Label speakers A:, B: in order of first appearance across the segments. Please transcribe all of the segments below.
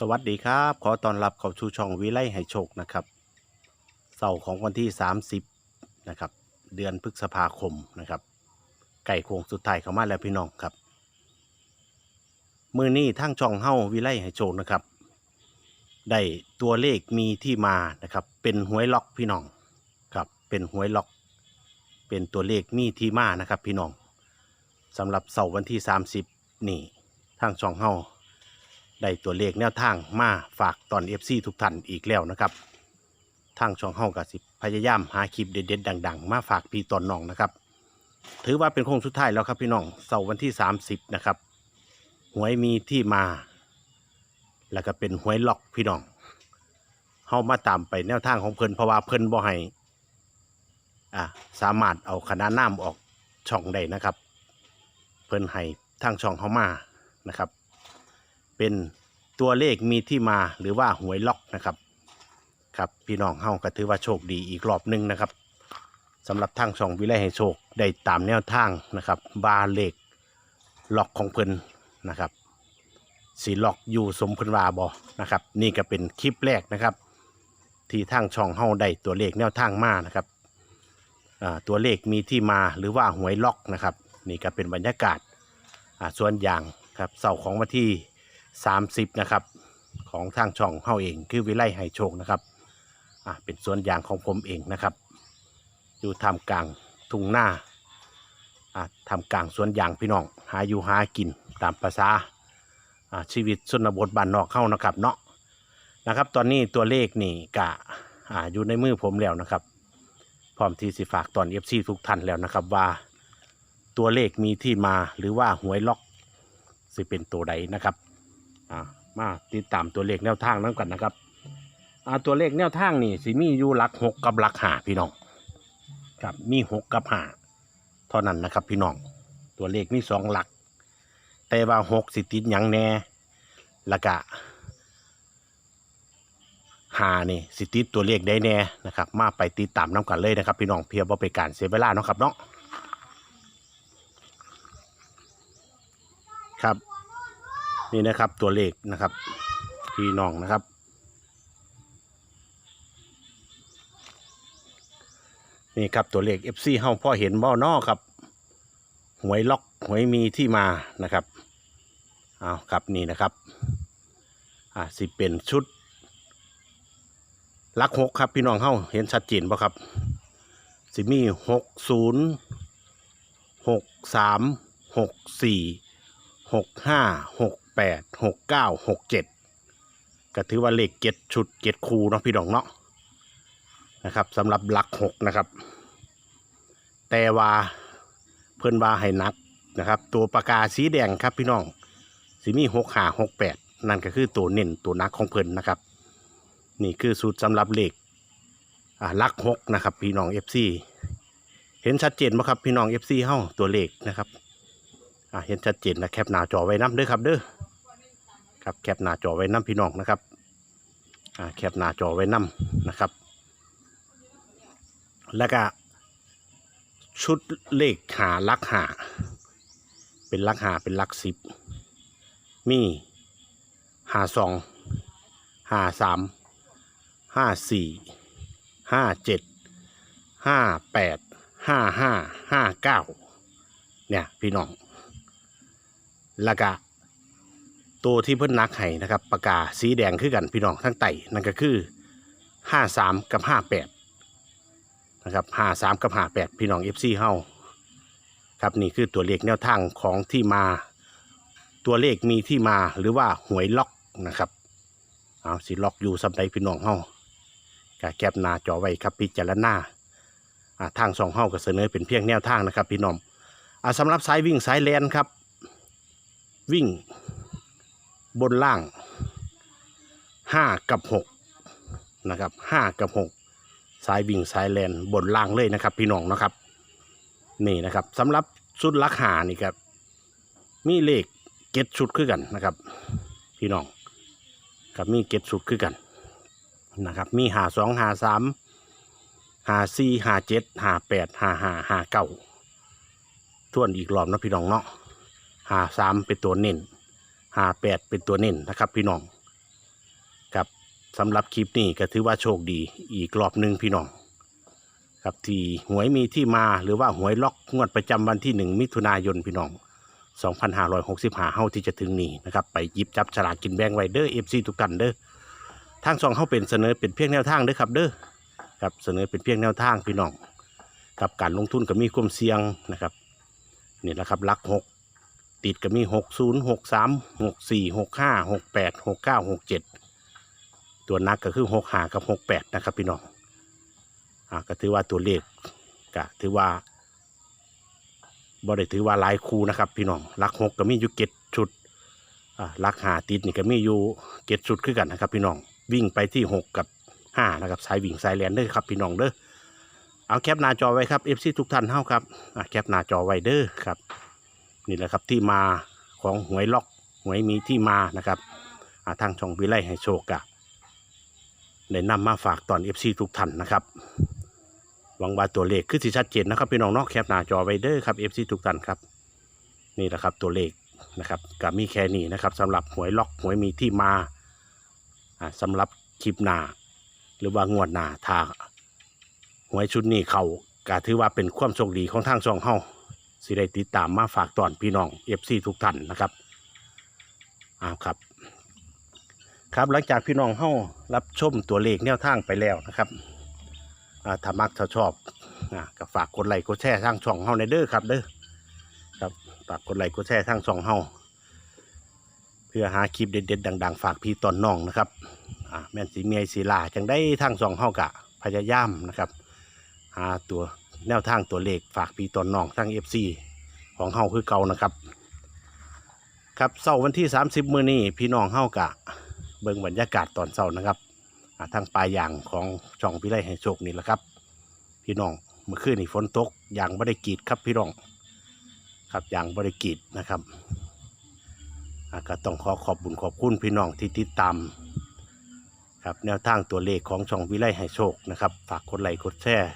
A: สวัสดีครับ ขอต้อนรับเข้าสู่ช่องวิไลให้โชคนะครับเสาร์ของวันที่ 30นะครับเดือนพฤษภาคมนะครับ ไก่โค้งสุดท้ายเข้ามาแล้วพี่น้องครับ มือนี้ทั้งช่องเฮ้าวิไลให้โชคนะครับ ได้ตัวเลขมีที่มานะครับ เป็นหวยล็อกพี่น้องครับเป็นหวยล็อก เป็นตัวเลขมีที่มานะครับพี่น้องสำหรับเสาร์วันที่ 30 นี่ทางช่องเฮ้า ได้ตัวเลขแนวทางมาฝากตอน FC ทุกท่านอีกแล้วนะครับ ทางช่องเฮากับสิพยายามหาคลิปเด็ดๆดัง ๆ มาฝากพี่ตอนน้องนะครับ ถือว่าเป็นโค้งสุดท้ายแล้วครับพี่น้องเสาร์วันที่ 30 นะครับหวยมีที่มา แล้วก็เป็นหวยล็อกพี่น้องเฮามาตามไปแนวทางของเพิ่นเพราะว่าเพิ่นบ่ให้อ่าสามารถเอาคณะน้ำออกช่องได้นะครับ เพิ่นให้ทางช่องเฮามานะครับ เป็นตัวเลขมีที่มาหรือว่าหวยล็อกนะครับครับพี่น้องเฮาก็ถือว่าโชคดีอีกรอบหนึ่งนะครับสำหรับทางช่องวิไลให้โชคได้ตามแนวทางนะครับบาเลขล็อกของเพิ่นนะครับสีล็อกอยู่สมเพิ่นวาบอนะครับนี่ก็เป็นคลิปแรกนะครับ ที่ทางช่องเฮาได้ตัวเลขแนวทางมานะครับอ่าตัวเลขมีที่มาหรือว่าหวยล็อกนะครับ นี่ก็เป็นบรรยากาศอ่าส่วนอย่างครับเสาร์ของวันที่ 30นะครับของทางช่องเฮาเอง คือวิไลไฮโชคนะครับอะเป็นสวนยางของผมเองนะครับ อยู่ทำกลางทุ่งหน้าอะทำกลางสวนยางพี่น้องหาอยู่หากินตามภาษาอะชีวิตชนบทบ้านนอกเข้านะครับเนาะนะครับ ตอนนี้ตัวเลขนี่กะอ่าอยู่ในมือผมแล้วนะครับ พร้อมที่สิฝากตอนเอฟซีทุกท่านแล้วนะครับว่าตัวเลขมีที่มาหรือว่าหวยล็อกสิเป็นตัวใดนะครับ อ่ามาติดตามตัวเลขแนวทางนั้นกันนะครับอ่าตัวเลขแนวทางนี่สิมีอยู่หลักหกกับหลักหาพี่น้องครับมีหกกับหาเท่านั้นนะครับ พี่น้องตัวเลขมีสองหลัก แต่ว่าหกสิติดหยังแน่ล้วก็หานี่สิติดตัวเลขได้แน่นะครับ มาไปติดตามน้ำกันเลยนะครับ พี่น้องเพียบว่าเป็นการเสียเวลาเนาะครับเนาะครับ นี่นะครับตัวเลขนะครับ พี่น้องนะครับ นี่ครับตัวเลข FC เฮาพ่อเห็นบ่อนอครับ หวยล็อกหวยมีที่มานะครับเอาครับนี่นะครับอ่าสิเป็นชุดลักหกครับพี่น้องเฮาเห็นชัดเจนป่ะครับ สิมีหกศูนย์หกสามหกสี่หกห้าหก แปดหกเก้าหกเจ็ดก็ถือว่าเลขเจ็ดชุดเจ็ดคูเนาะพี่น้องเนาะนะครับสำหรับหลักหกนะครับ แต่ว่าเพิ่นว่าให้นักนะครับ ตัวปากกาสีแดงครับพี่น้องสิมีหกห้าหกแปดนั่นก็คือตัวเน้นตัวนักของเพิ่นนะครับ นี่คือสูตรสำหรับเลขหลักหกนะครับ พี่น้องเอฟซีเห็นชัดเจนไหมครับพี่น้องเอฟซีเฮ้าตัวเลขนะครับเห็นชัดเจนนะแคปหน้าจอไว้น้ำเด้อครับเด้อ ครับแคปหน้าจอไว้น้ำพี่น้องนะครับอ่าแคปหน้าจอไว้น้ำนะครับ แล้วก็ชุดเลขหาลักหาเป็นลักหาเป็นลักสิบมีหาสองหาสามห้าสี่ห้าเจ็ดห้าแปดห้าห้าห้าเก้าเนี่ย พี่น้องแล้วก็ ตัวที่เพิ่นนักให้นะครับปากกาสีแดงคือกันพี่น้องทั้งไต่นั่นก็คือห้าสามกับห้าแปดนะครับห้าสามกับห้าแปดพี่น้องเอฟซีเฮาครับนี่คือตัวเลขแนวทางของที่มา ตัวเลขมีที่มาหรือว่าหวยล็อกนะครับเอาสิล็อกอยู่สำใดพี่น้องเฮากะแคปหน้าจอไว้ครับพิจารณาทางสองเฮาก็เสนอเป็นเพียงแนวทางนะครับ พี่น้องอ่าสำหรับสายวิ่งสายแลนครับ วิ่ง บนล่างห้ากับหกนะครับห้ากับหกสายวิ่งสายแลนบนล่างเลยนะครับ พี่น้องนะครับ นี่นะครับสำหรับชุดลักหานี่ครับมีเลขเก็ดชุดคือกันนะครับ พี่น้องครับมีเก็ดชุดคือกันนะครับมีหาสองหาสามหาสี่หาเจ็ดหาแปดหาหาหาเก้าทวนอีกรอบนะพี่น้องเนาะหาสามเป็นตัวเน้น หาแปดเป็นตัวเน้นนะครับ พี่น้องครับสำหรับคลิปนี้ก็ถือว่าโชคดีอีกรอบหนึ่งพี่น้องครับที่หวยมีที่มาหรือว่าหวยล็อกงวดประจำวันที่หนึ่งมิถุนายนพี่น้อง2565เฮาที่จะถึงนี้นะครับไปยิบจับฉลากกินแบ่งไว้เด้อ FC ทุกท่านเด้อทางช่องเฮาเป็นเสนอเป็นเพียงแนวทางเด้อครับเด้อครับเสนอเป็นเพียงแนวทางพี่น้องกับการลงทุนก็มีความเสี่ยงนะครับนี่แหละครับลักหก ติดก็มี60 63 64 65 68 69 67ตัวนักก็คือ6หากับ68นะครับพี่น้องอ่าก็ถือว่าตัวเลขก็ถือว่าบ่ได้ถือว่าหลายคู่นะครับ พี่น้องลักหกก็มีอยู่เจ็ดชุดอ่าลักหาติดนี่ก็มีอยู่เจ็ดชุดคือกันนะครับ พี่น้องวิ่งไปที่หกกับห้านะครับสายวิ่งสายแลนเด้อครับพี่น้องเด้อเอาแคปหน้าจอไว้ครับเอฟซีทุกท่านเฮาครับอ่าแคปหน้าจอไว้เด้อครับ นี่แหละครับที่มาของหวยล็อกหวยมีที่มานะครับทางช่องวิไลให้โชคกะได้นำมาฝากตอนเอฟซีทุกท่านนะครับหวังว่าตัวเลขคือสิชัดเจนนะครับพี่น้องนอกแคปหน้าจอไวเด้อครับเอฟซีทุกท่านครับนี่แหละครับตัวเลขนะครับกับมีแค่นี้นะครับสำหรับหวยล็อกหวยมีที่มาอ่าสำหรับคลิปหน้าหรือว่างวดหน้าถ้าหวยชุดนี้เขาก็ถือว่าเป็นความโชคดีของทางช่องเฮา สิได้ติดตามมาฝากตอนพี่น้องเอฟซีทุกท่านนะครับอ้าวครับ ครับหลังจากพี่น้องเฮารับชมตัวเลขแนวทางไปแล้วนะครับอ่าถ้ามักถ้าชอบอ่าก็ฝากกดไลค์กดแชร์ทางช่องเฮาในเด้อครับเด้อครับฝากกดไลค์กดแชร์ทางช่องเฮาเพื่อหาคลิปเด็ดๆดัง ๆ ฝากพี่ตอนน้องนะครับอ่าแม่นสีเมียสีลาจังได้ทางช่องเฮากะพยายามนะครับ หาตัว แนวทางตัวเลขฝากพี่ตอนน้องทาง FC ของเฮาคือเก่านะครับ ครับเสาร์วันที่ 30 มื้อนี้พี่น้องเฮากะเบิ่งบรรยากาศตอนเช้านะครับทางปลายยางของช่องพิไลแห่งโชคนี่แหละครับ พี่น้องเมื่อคืนนี่ฝนตกยางไม่ได้กรีดครับพี่น้อง ครับยางไม่ได้กรีดนะครับก็ต้องขอขอบบุญขอบคุณพี่น้องที่ติดตามครับแนวทางตัวเลขของช่องวิไลแห่งโชคนะครับ ฝากกดไลค์กดแชร์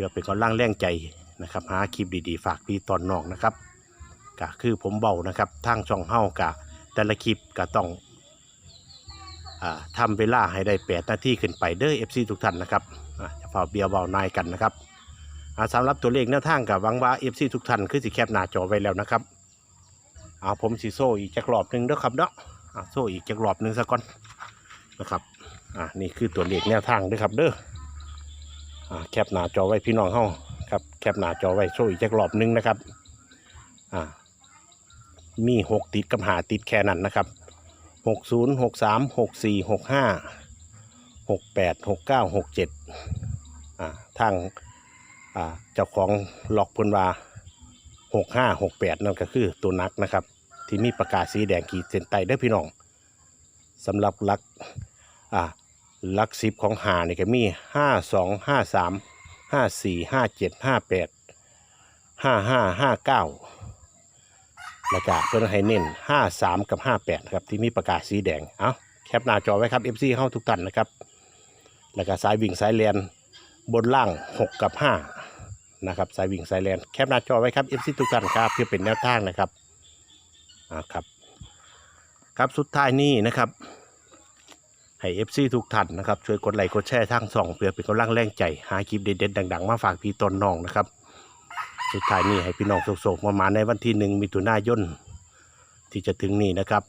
A: พื่อเป็นกำลังแรงใจนะครับหาคลิปดีๆ ฝากพี่ตอนนองนะครับก็คือผมเบานะครับทางช่องเฮ้ากะแต่ละคลิปก็ต้องอ่าทำเวลาให้ได้8นาทีขึ้นไปเด้อ FC ทุกท่านนะครับอ่าจะฝ่าเบียร์เบานายกันนะครับอ่าสำหรับตัวเลขแนวทางกับวังว่า FC ทุกท่านคือสิแคปหน้าจอไว้แล้วนะครับเอาผมสิโซ่อีกจักรอบหนึ่งเด้อครับเนาะอ่าโซ่อีกจักรอบหนึ่งซะก่อนนะครับอ่านี่คือตัวเลขแนวทางด้อครับเด้อ แคปหน้าจอไว้พี่น้องเฮาครับแคปหน้าจอไว้โซ่อีกจักรอบหนึ่งนะครับอ่ามีหกติดกับหาติดแค่นั้นนะครับหกศูนย์หกสามหกสี่หกห้าหกแปดหกเก้าหกเจ็ดอ่าทางอ่าเจ้าของล็อกพนว่าหกห้าหกแปดนั่นก็คือตัวนักนะครับ ที่มีประกาศสีแดงขีดเส้นใต้เด้พี่น้องสำหรับลัก อ่าลักสิบของหาเนี่ยก็มีห้าสองห้าสามห้าสี่ห้าเจ็ดห้าแปดห้าห้าห้าเก้าแล้วก็เพื่อนให้เน้น53กับ58ครับที่มีประกาศสีแดง เอาแคปหน้าจอไว้ครับ FC เข้าทุกท่านนะครับ แล้วก็สายวิ่งสายแลนบนล่าง6กับ5นะครับสายวิ่งสายแลนแคปหน้าจอไว้ครับ FC ทุกท่านครับเพื่อเป็นแนวทางนะครับอ่าครับ ครับสุดท้ายนี้นะครับ ให้ FC ทุกท่านนะครับช่วยกดไลค์กดแชร์ทางส่องเพื่อเป็นกำลังแรงใจ หาคลิปเด็ดๆดัง ๆ มาฝากพี่ตนน้องนะครับ สุดท้ายนี้ให้พี่น้องโศกๆมามาในวันที่หนึ่งมิถุนายนที่จะถึงนี้นะครับ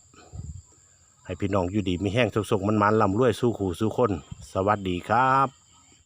A: ให้พี่น้องอยู่ดีมีแห้งโศกๆมันมันๆลำรวยสู้ขู่สู้คน สวัสดีครับ